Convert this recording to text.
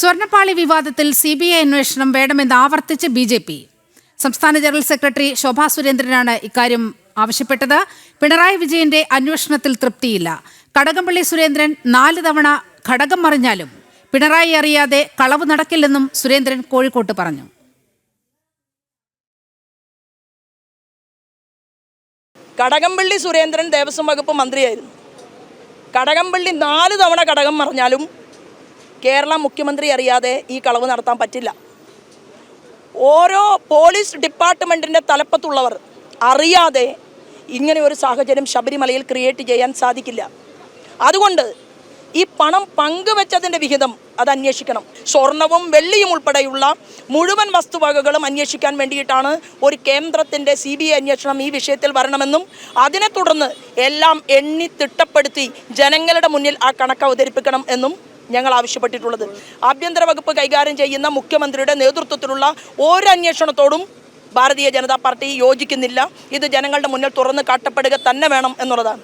സ്വർണപ്പാളി വിവാദത്തിൽ C B I അന്വേഷണം വേണമെന്ന് ആവർത്തിച്ച് ബി ജെ പി. സംസ്ഥാന ജനറൽ സെക്രട്ടറി ശോഭാ സുരേന്ദ്രനാണ് ഇക്കാര്യം ആവശ്യപ്പെട്ടത്. പിണറായി വിജയന്റെ അന്വേഷണത്തിൽ തൃപ്തിയില്ല. കടകംപള്ളി സുരേന്ദ്രൻ നാല് തവണ ഘടകം മറിഞ്ഞാലും പിണറായി അറിയാതെ കളവ് നടക്കില്ലെന്നും സുരേന്ദ്രൻ കോഴിക്കോട്ട് പറഞ്ഞു. കടകംപള്ളി സുരേന്ദ്രൻ ദേവസ്വം വകുപ്പ് മന്ത്രിയായിരുന്നു. കടകംപള്ളി നാല് തവണ ഘടകം മറിഞ്ഞാലും കേരള മുഖ്യമന്ത്രി അറിയാതെ ഈ കളവ് നടത്താൻ പറ്റില്ല. ഓരോ പോലീസ് ഡിപ്പാർട്ട്മെന്റിന്റെ തലപ്പത്തുള്ളവർ അറിയാതെ ഇങ്ങനെ ഒരു സാഹചര്യം ശബരിമലയിൽ ക്രിയേറ്റ് ചെയ്യാൻ സാധിക്കില്ല. അതുകൊണ്ട് ഈ പണം പങ്കുവെച്ചതിന്റെ വിഹിതം അത് അന്വേഷിക്കണം. സ്വർണവും വെള്ളിയും ഉൾപ്പെടെയുള്ള മുഴുവൻ വസ്തുവകകളും അന്വേഷിക്കാൻ വേണ്ടിയിട്ടാണ് ഒരു കേന്ദ്രത്തിന്റെ സി ബി ഐ അന്വേഷണം ഈ വിഷയത്തിൽ വരണമെന്നും അതിനെ തുടർന്ന് എല്ലാം എണ്ണി തിട്ടപ്പെടുത്തി ജനങ്ങളുടെ മുന്നിൽ ആ കണക്ക് അവതരിപ്പിക്കണം എന്നും ഞങ്ങൾ ആവശ്യപ്പെട്ടിട്ടുള്ളത്. ആഭ്യന്തര വകുപ്പ് കൈകാര്യം ചെയ്യുന്ന മുഖ്യമന്ത്രിയുടെ നേതൃത്വത്തിലുള്ള ഒരു അന്വേഷണത്തോടും ഭാരതീയ ജനതാ പാർട്ടി യോജിക്കുന്നില്ല. ഇത് ജനങ്ങളുടെ മുന്നിൽ തുറന്ന് കാട്ടപ്പെടുക തന്നെ വേണം എന്നുള്ളതാണ്.